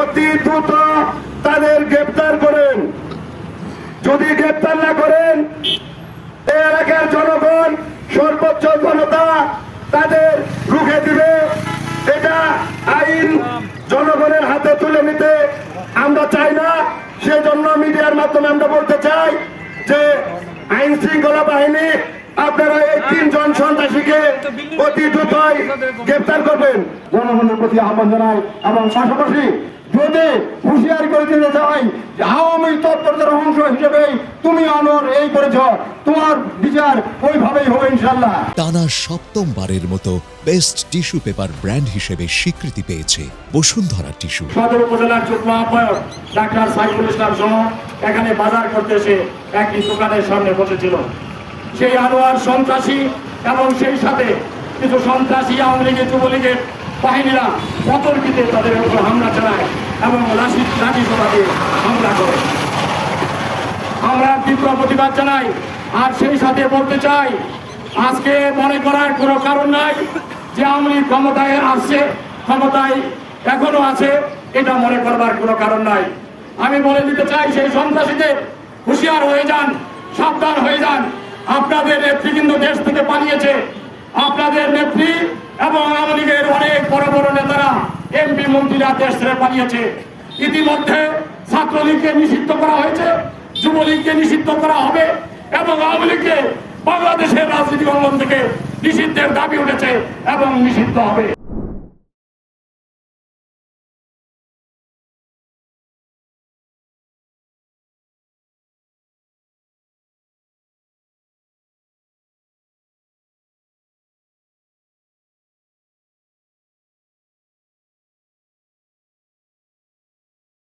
অতি দ্রুত তাদের গ্রেপ্তার করেন। যদি গ্রেপ্তার না করেন এলাকার জনগণ সর্বোচ্চ জনতা তাদের রুখে দিবে। এটা আইন জনগণের হাতে তুলে নিতে আমরা চাই না। সেজন্য মিডিয়ার মাধ্যমে আমরা বলতে চাই যে আইন শৃঙ্খলা বাহিনী, আপনারা এই তিনজন সন্ত্রাসীকে অতি দ্রুতই গ্রেপ্তার করবেন। জনগণের প্রতি আহ্বান জানাই এবং পাশাপাশি যদি হুঁশিয়ারি করে দিতে চাই আওয়ামী তৎপরতার অংশ হিসেবে তুমি আনোয়ার এই করেছ তোমার বিচার ওইভাবেই হবে ইনশাল্লাহ টানা সপ্তমবারের মতো বেস্ট টিস্যু পেপার ব্র্যান্ড হিসেবে স্বীকৃতি পেয়েছে বসুন্ধরা টিস্যু। সদর উপজেলার যুগ্ম আহ্বায়ক ডাক্তার সাইফুল ইসলাম সহ এখানে বাজার করতে এসে একটি দোকানের সামনে বসেছিল। সেই আনোয়ার সন্ত্রাসী এবং সেই সাথে কিছু সন্ত্রাসী, আওয়ামী লীগের যুবলীগের বাহিনীরা অতর্কিতে তাদের উপর হামলা চালায় এবং লাঠি লাঠি সোটা হামলা করে। আমরা তীব্র প্রতিবাদ জানাই। আর সেই সাথে বলতে চাই, আজকে মনে করার কোনো কারণ নাই যে আওয়ামী ক্ষমতায় আসছে, ক্ষমতায় এখনও আছে, এটা মনে করবার কোনো কারণ নাই। আমি বলে দিতে চাই, সেই সন্ত্রাসীদের হুঁশিয়ার হয়ে যান, সাবধান হয়ে যান। আপনাদের নেত্রী কিন্তু দেশ থেকে পালিয়েছে। আপনাদের নেত্রী এবং আওয়ামী লীগের অনেক বড় বড় নেতারা এমপি মন্ত্রীরা দেশ ছেড়ে পালিয়েছে। ইতিমধ্যে ছাত্রলীগকে নিষিদ্ধ করা হয়েছে, যুবলীগকে নিষিদ্ধ করা হবে এবং আওয়ামী লীগকে বাংলাদেশের রাজনীতি অঙ্গন থেকে নিষিদ্ধের দাবি উঠেছে এবং নিষিদ্ধ হবে।